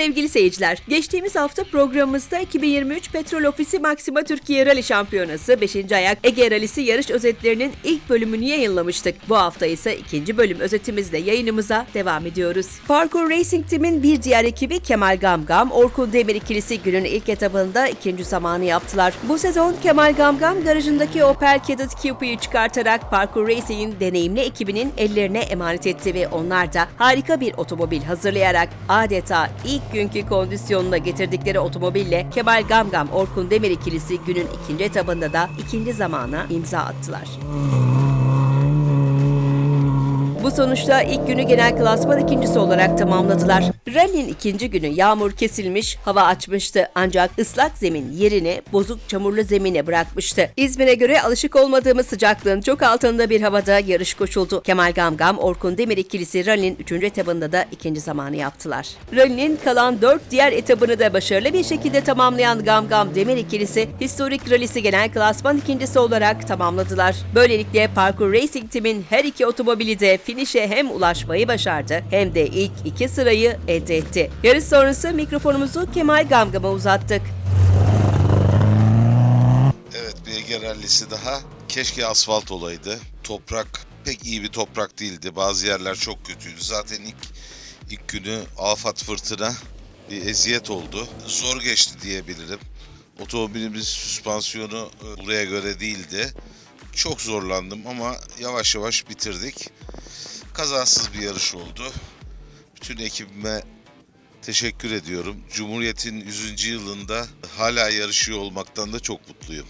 Sevgili seyirciler, geçtiğimiz hafta programımızda 2023 Petrol Ofisi Maxima Türkiye Rally Şampiyonası 5. ayak Ege Rallisi yarış özetlerinin ilk bölümünü yayınlamıştık. Bu hafta ise ikinci bölüm özetimizle yayınımıza devam ediyoruz. Parkour Racing Team'in bir diğer ekibi Kemal Gamgam, Orkun Demir ikilisi günün ilk etabında ikinci zamanı yaptılar. Bu sezon Kemal Gamgam garajındaki Opel Kadett Coupe'yu çıkartarak Parkour Racing'in deneyimli ekibinin ellerine emanet etti ve onlar da harika bir otomobil hazırlayarak adeta ilk günkü kondisyonuna getirdikleri otomobille Kemal Gamgam Orkun Demir ikilisi günün ikinci etabında da ikinci zamana imza attılar. Bu sonuçla ilk günü genel klasman ikincisi olarak tamamladılar. Rally'nin ikinci günü yağmur kesilmiş, hava açmıştı ancak ıslak zemin yerini bozuk çamurlu zemine bırakmıştı. İzmir'e göre alışık olmadığımız sıcaklığın çok altında bir havada yarış koşuldu. Kemal Gamgam, Orkun Demir ikilisi Rally'nin üçüncü etabında da ikinci zamanı yaptılar. Rally'nin kalan dört diğer etabını da başarılı bir şekilde tamamlayan Gamgam Demir ikilisi historik rallisi genel klasman ikincisi olarak tamamladılar. Böylelikle Parkour Racing Team'in her iki otomobili de finişe hem ulaşmayı başardı hem de ilk iki sırayı elde etti. Yarış sonrası mikrofonumuzu Kemal Gamgam'a uzattık. Evet bir Ege rallisi daha. Keşke asfalt olaydı. Toprak pek iyi bir toprak değildi. Bazı yerler çok kötüydü. Zaten ilk ilk günü afat fırtına bir eziyet oldu. Zor geçti diyebilirim. Otomobilimiz süspansiyonu e, buraya göre değildi. Çok zorlandım ama yavaş yavaş bitirdik. Kazasız bir yarış oldu. Bütün ekibime teşekkür ediyorum. Cumhuriyet'in 100. yılında hala yarışıyor olmaktan da çok mutluyum.